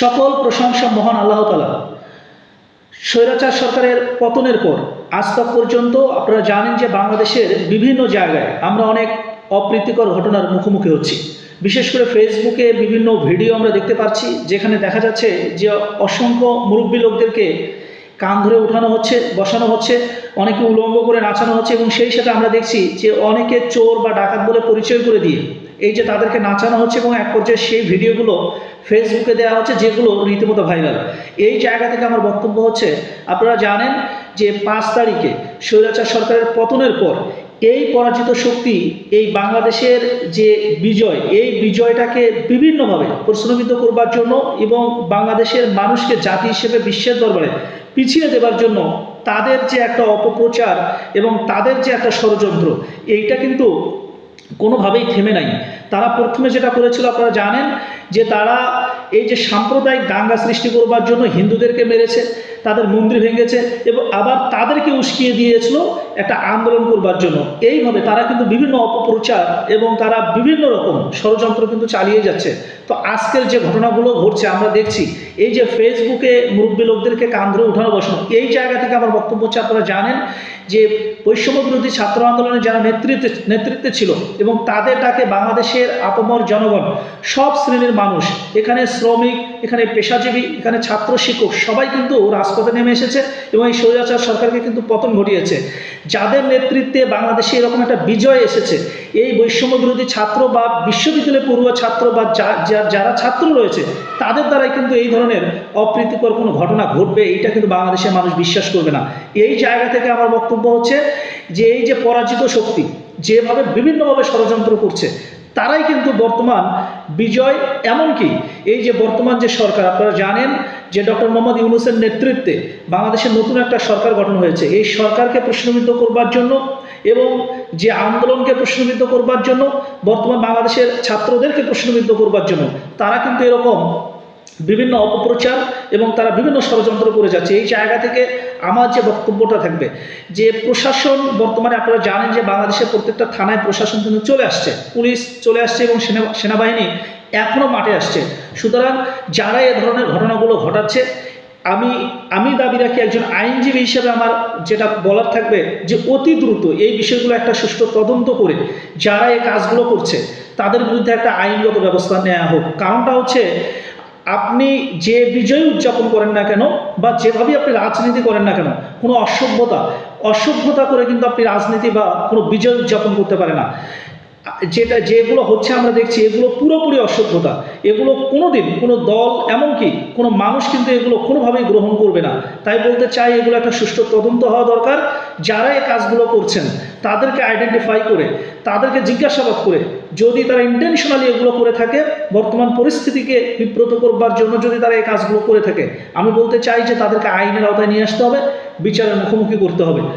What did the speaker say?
সকল প্রশংসা মহান আল্লাহ তালা স্বৈরাচার সরকারের পতনের পর, আজ তক পর্যন্ত আপনারা জানেন যে বাংলাদেশের বিভিন্ন জায়গায় আমরা অনেক অপ্রীতিকর ঘটনার মুখোমুখি হচ্ছি। বিশেষ করে ফেসবুকে বিভিন্ন ভিডিও আমরা দেখতে পাচ্ছি, যেখানে দেখা যাচ্ছে যে অসংখ্য মুরব্বী লোকদেরকে কান ধরে উঠানো হচ্ছে, বসানো হচ্ছে, অনেকে উলঙ্গ করে নাচানো হচ্ছে এবং সেই সাথে আমরা দেখছি যে অনেকে চোর বা ডাকাত বলে পরিচয় করে দিয়ে এই যে তাদেরকে নাচানো হচ্ছে এবং এক পর্যায়ে সেই ভিডিওগুলো ফেসবুকে দেওয়া হচ্ছে, যেগুলো রীতিমতো ভাইরাল এই জায়গা থেকে আমার বক্তব্য হচ্ছে, আপনারা জানেন যে পাঁচ তারিখে স্বৈরাচার সরকারের পতনের পর এই পরাজিত শক্তি, এই বাংলাদেশের যে বিজয়, এই বিজয়টাকে বিভিন্নভাবে প্রশ্নবিদ্ধ করবার জন্য এবং বাংলাদেশের মানুষকে জাতি হিসেবে বিশ্বের দরবারে পিছিয়ে দেবার জন্য তাদের যে একটা অপপ্রচার এবং তাদের যে একটা ষড়যন্ত্র, এইটা কিন্তু কোনোভাবেই থেমে নাই। তারা প্রথমে যেটা করেছিল, আপনারা জানেন যে তারা এই যে সাম্প্রদায়িক দাঙ্গা সৃষ্টি করবার জন্য হিন্দুদেরকে মেরেছে তাদের মন্দির ভেঙেছে এবং আবার তাদেরকে উস্কিয়ে দিয়েছিল একটা আন্দোলন করবার জন্য। এইভাবে তারা কিন্তু বিভিন্ন অপপ্রচার এবং তারা বিভিন্ন রকম ষড়যন্ত্র কিন্তু চালিয়ে যাচ্ছে। তো আজকের যে ঘটনাগুলো ঘটছে, আমরা দেখছি, এই যে ফেসবুকে মুরব্বী লোকদেরকে কান উঠানো বসানো, এই জায়গা থেকে আমার বক্তব্য হচ্ছে, আপনারা জানেন যে বৈষম্য বিরোধী ছাত্র আন্দোলনে যারা নেতৃত্বে নেতৃত্বে ছিল এবং তাদের ডাকে বাংলাদেশের আপমর জনগণ, সব শ্রেণির মানুষ, এখানে শ্রমিক, এখানে পেশাজীবী, এখানে ছাত্র শিক্ষক, সবাই কিন্তু রাজপথে নেমে এসেছে এবং এই স্বৈরাচার সরকারকে কিন্তু পতন ঘটিয়েছে। যাদের নেতৃত্বে বাংলাদেশে এরকম একটা বিজয় এসেছে, এই বৈষম্য বিরোধী ছাত্র বা বিশ্ববিদ্যালয় পড়ুয়া ছাত্র বা যারা ছাত্র রয়েছে, তাদের দ্বারাই কিন্তু এই ধরনের অপ্রীতিকর কোনো ঘটনা ঘটবে, এইটা কিন্তু বাংলাদেশের মানুষ বিশ্বাস করবে না। এই জায়গা থেকে আমার বক্তব্য হচ্ছে যে, এই যে পরাজিত শক্তি, যেভাবে বিভিন্নভাবে ষড়যন্ত্র করছে তারাই কিন্তু বর্তমান বিজয়, এমনকি এই যে বর্তমান যে সরকার, আপনারা জানেন যে ডক্টর মোহাম্মদ ইউনুসের নেতৃত্বে বাংলাদেশের নতুন একটা সরকার গঠন হয়েছে। এই সরকারকে প্রশ্নবিদ্ধ করবার জন্য এবং যে আন্দোলনকে প্রশ্নবিদ্ধ করবার জন্য, বর্তমান বাংলাদেশের ছাত্রদেরকে প্রশ্নবিদ্ধ করবার জন্য, তারা কিন্তু এরকম বিভিন্ন অপপ্রচার এবং তারা বিভিন্ন ষড়যন্ত্র করে যাচ্ছে। এই জায়গা থেকে আমার যে বক্তব্যটা থাকবে, যে প্রশাসন, বর্তমানে আপনারা জানেন যে বাংলাদেশের প্রত্যেকটা থানায় প্রশাসন কিন্তু চলে আসছে। পুলিশ চলে আসছে এবং সেনা, সেনাবাহিনী এখনও মাঠে আসছে। সুতরাং যারা এ ধরনের ঘটনাগুলো ঘটাচ্ছে, আমি আমি দাবি রাখি একজন আইনজীবী হিসেবে আমার যেটা বলার থাকবে যে অতি দ্রুত এই বিষয়গুলো একটা সুষ্ঠু তদন্ত করে যারা এই কাজগুলো করছে, তাদের বিরুদ্ধে একটা আইনগত ব্যবস্থা নেওয়া হোক। কারণটা হচ্ছে আপনি যে বিজয় উদযাপন করেন না কেন বা যেভাবে আপনি রাজনীতি করেন না কেন, কোনো অসভ্যতা অসভ্যতা করে কিন্তু আপনি রাজনীতি বা কোনো বিজয় উদযাপন করতে পারে না। যেটা, যেগুলো হচ্ছে আমরা দেখছি, এগুলো পুরোপুরি অসভ্যতা। এগুলো কোনো দিন কোনো দল এমনকি কোনো মানুষ কিন্তু এগুলো কোনোভাবেই গ্রহণ করবে না। তাই বলতে চাই এগুলো একটা সুষ্ঠু তদন্ত হওয়া দরকার। যারা এই কাজগুলো করছেন, তাদেরকে আইডেন্টিফাই করে, তাদেরকে জিজ্ঞাসাবাদ করে, যদি তারা ইন্টেনশনালি এগুলো করে থাকে, বর্তমান পরিস্থিতিকে বিব্রত করবার জন্য যদি তারা এই কাজগুলো করে থাকে, আমি বলতে চাই যে তাদেরকে আইনের আওতায় নিয়ে আসতে হবে, বিচারের মুখোমুখি করতে হবে।